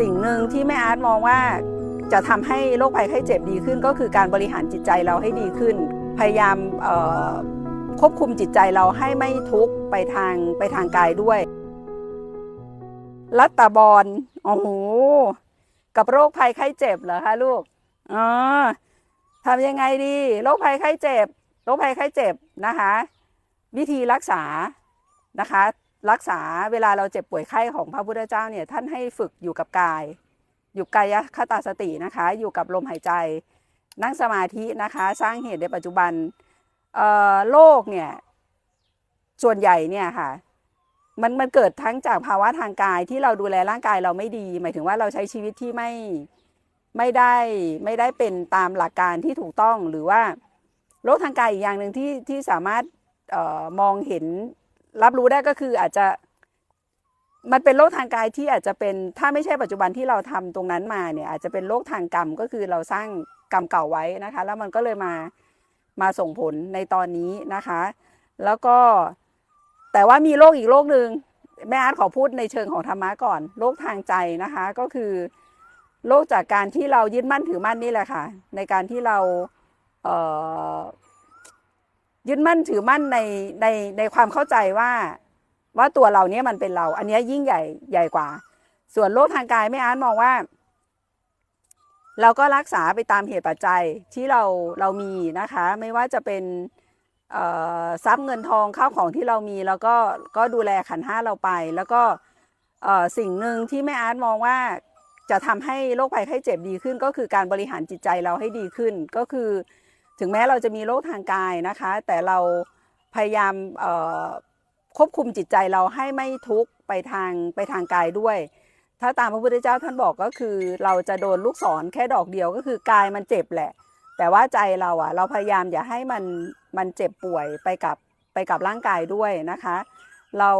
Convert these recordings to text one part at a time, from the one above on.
สิ่งหนึ่งที่แม่อาร์ตมองว่าจะทำให้โรคภัยไข้เจ็บดีขึ้น ก็คือการบริหารจิตใจเราให้ดีขึ้น พยายามควบคุมจิตใจเราให้ไม่ทุกข์ไปทางไปทางกายด้วยรัตตาบอลโอ้โหกับโรคภัยไข้เจ็บเหรอคะลูกอ๋อทำยังไงดีโรคภัยไข้เจ็บโรคภัยไข้เจ็บนะคะ วิธีรักษานะคะ รักษาเวลาเราเจ็บป่วยไข้ของพระพุทธเจ้าเนี่ยท่านให้ฝึกอยู่กับกาย อยู่กายคตาสตินะคะ อยู่กับลมหายใจ นั่งสมาธินะคะ สร้างเหตุในปัจจุบันเอ่อโรคเนี่ยส่วนใหญ่เนี่ยค่ะมันมันเกิดทั้งจากภาวะทางกายที่เราดูแลร่างกายเราไม่ดี หมายถึงว่าเราใช้ชีวิตที่ไม่ไม่ได้ไม่ได้เป็นตามหลักการที่ถูกต้องหรือว่าโรคทางกายอีกอย่างหนึ่งที่ที่สามารถเออมองเห็น รับรู้ได้ก็คืออาจจะมันเป็นโรคทางกายที่อาจจะเป็นถ้าไม่ใช่ปัจจุบันที่เราทำตรงนั้นมาเนี่ยอาจจะเป็นโรคทางกรรมก็คือเราสร้างกรรมเก่าไว้นะคะ แล้วมันก็เลยมามาส่งผลในตอนนี้นะคะ แล้วก็แต่ว่ามีโรคอีกโรคหนึ่งแม่อาร์ตขอพูดในเชิงของธรรมะก่อนโรคทางใจนะคะ ก็คือโรคจากการที่เรายึดมั่นถือมั่นนี่แหละค่ะ ในการที่เราเออ ยึดมั่นถือมั่นในในในความเข้าใจว่า ว่าตัวเราเนี้ยมันเป็นเรา อันเนี้ยยิ่งใหญ่ใหญ่กว่า ส่วนโรคทางกายแม่อาร์ตมองว่า เราก็รักษาไปตามเหตุปัจจัยที่เราเรามีนะคะ ไม่ว่าจะเป็นเอ่อทรัพย์เงินทองข้าวของที่เรามีแล้วก็ก็ดูแลขันห้าเราไป แล้วก็เอ่อสิ่งหนึ่งที่แม่อาร์ตมองว่าจะทำให้โรคภัยไข้เจ็บดีขึ้น ก็คือการบริหารจิตใจเราให้ดีขึ้น ก็คือ ถึงแม้เราจะมีโรคทางกายนะคะ แต่เราพยายามควบคุมจิตใจเราให้ไม่ทุกข์ไปทางไปทางกายด้วย ถ้าตามพระพุทธเจ้าท่านบอกก็คือ เราจะโดนลูกศรแค่ดอกเดียวก็คือกายมันเจ็บแหละ แต่ว่าใจเราอะ เราพยายามอย่าให้มันมันเจ็บป่วยไปกับไปกับร่างกายด้วยนะคะ เรา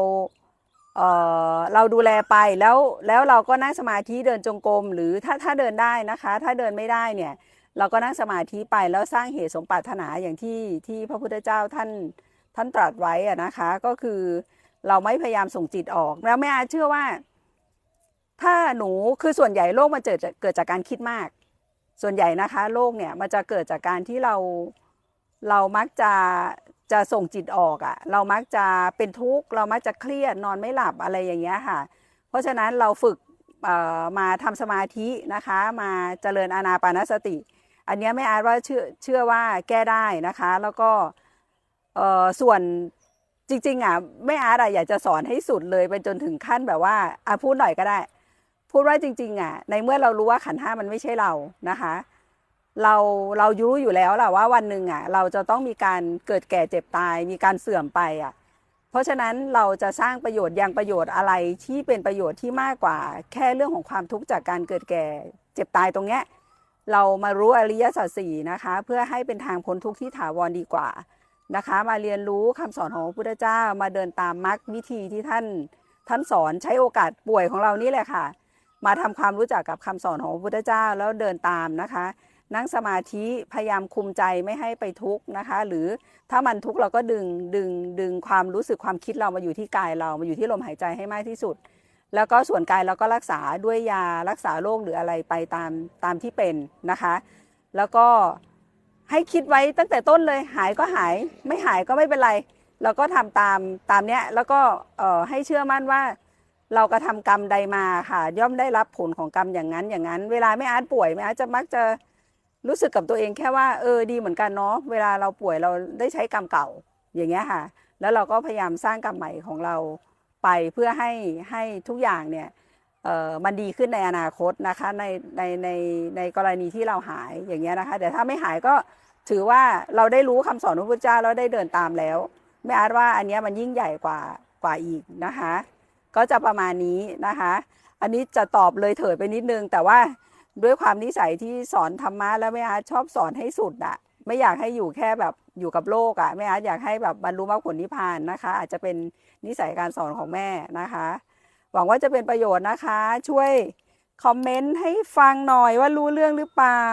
เอ่อเราดูแลไปแล้วแล้วเราก็นั่งสมาธิเดินจงกรมหรือถ้าถ้าเดินได้นะคะ ถ้าเดินไม่ได้เนี่ย เราก็นั่งสมาธิไปแล้วสร้างเหตุสมปรารถนาอย่างที่ที่พระพุทธเจ้าท่านท่านตรัสไว้อะนะคะ ก็คือเราไม่พยายามส่งจิตออก แล้วแม่อาเชื่อว่า ถ้าหนูคือส่วนใหญ่โรคมันเกิดจาเกิดจากการคิดมาก ส่วนใหญ่นะคะโรคเนี่ยมันจะเกิดจากการที่เราเรามักจะจะส่งจิตออกอะ่ะ เรามักจะเป็นทุกข์เรามักจะเครียดนอนไม่หลับอะไรอย่างเงี้ยค่ะ เพราะฉะนั้นเราฝึกมาทำสมาธินะคะ มาเจริญอานาปานสติ อันนี้ยไม่อาจว่าเชื่อเชื่อว่าแก้ได้นะคะ แล้วก็เอ่อส่วนจริง ๆอะไม่อาร์ตอะอยากจะสอนให้สุดเลยไปจนถึงขั้นแบบว่าอะพูดหน่อยก็ได้ พูดว่าจริง ๆ อะ ในเมื่อเรารู้ว่าขันห้ามันไม่ใช่เรานะคะ เราเรารู้อยู่แล้วแหละว่าวันหนึ่งอะ เราจะต้องมีการเกิดแก่เจ็บตาย มีการเสื่อมไปอะเพราะฉะนั้นเราจะสร้างประโยชน์ยังประโยชน์อะไรที่เป็นประโยชน์ที่มากกว่า แค่เรื่องของความทุกข์จากการเกิดแก่เจ็บตายตรงเนี้ย เรามารู้อริยสัจสี่นะคะ เพื่อให้เป็นทางพ้นทุกข์ที่ถาวรดีกว่านะคะ มาเรียนรู้คำสอนของพระพุทธเจ้ามาเดินตามมรรควิธีที่ท่านท่านสอนใช้โอกาสป่วยของเรานี่แหละค่ะ มาทำความรู้จักกับคำสอนของพระพุทธเจ้าแล้วเดินตามนะคะ นั่งสมาธิพยายามคุมใจไม่ให้ไปทุกข์นะคะ หรือถ้ามันทุกข์เราก็ดึงดึงดึงความรู้สึกความคิดเรามาอยู่ที่กายเรามาอยู่ที่ลมหายใจให้มากที่สุด แล้วก็ส่วนกายเราก็รักษาด้วยยารักษาโรคหรืออะไรไปตามตามที่เป็นนะคะ แล้วก็ให้คิดไว้ตั้งแต่ต้นเลยหายก็หายไม่หายก็ไม่เป็นไร เราก็ทำตามตามเนี้ยแล้วก็เอ่อให้เชื่อมั่นว่า เรากระทำกรรมใดมาค่ะ ย่อมได้รับผลของกรรมอย่างนั้นอย่างนั้น เวลาไม่อาร์ตป่วยไม่อาร์ตจะมักจะรู้สึกกับตัวเองแค่ว่าเออดีเหมือนกันเนาะเวลาเราป่วยเราได้ใช้กรรมเก่าอย่างเงี้ยค่ะ แล้วเราก็พยายามสร้างกรรมใหม่ของเรา ไปเพื่อให้ให้ทุกอย่างเนี่ยมันดีขึ้นในอนาคตนะคะในในในในกรณีที่เราหายอย่างเงี้ยนะคะ แต่ถ้าไม่หายก็ถือว่าเราได้รู้คำสอนของพระพุทธเจ้าแล้วได้เดินตามแล้ว ไม่อาจว่าอันเนี้ยมันยิ่งใหญ่กว่ากว่าอีกนะคะ ก็จะประมาณนี้นะคะ อันนี้จะตอบเลยเถิดไปนิดนึง แต่ว่าด้วยความนิสัยที่สอนธรรมะแล้วแม่อาร์ตชอบสอนให้สุดอะ ไม่อยากให้อยู่แค่แบบอยู่กับโลกอะแม่อาร์ตอยากให้แบบบรรลุมรรคผลนิพพานนะคะ อาจจะเป็นนิสัยการสอนของแม่นะคะ หวังว่าจะเป็นประโยชน์นะคะ ช่วยคอมเมนต์ให้ฟังหน่อยว่ารู้เรื่องหรือเปล่า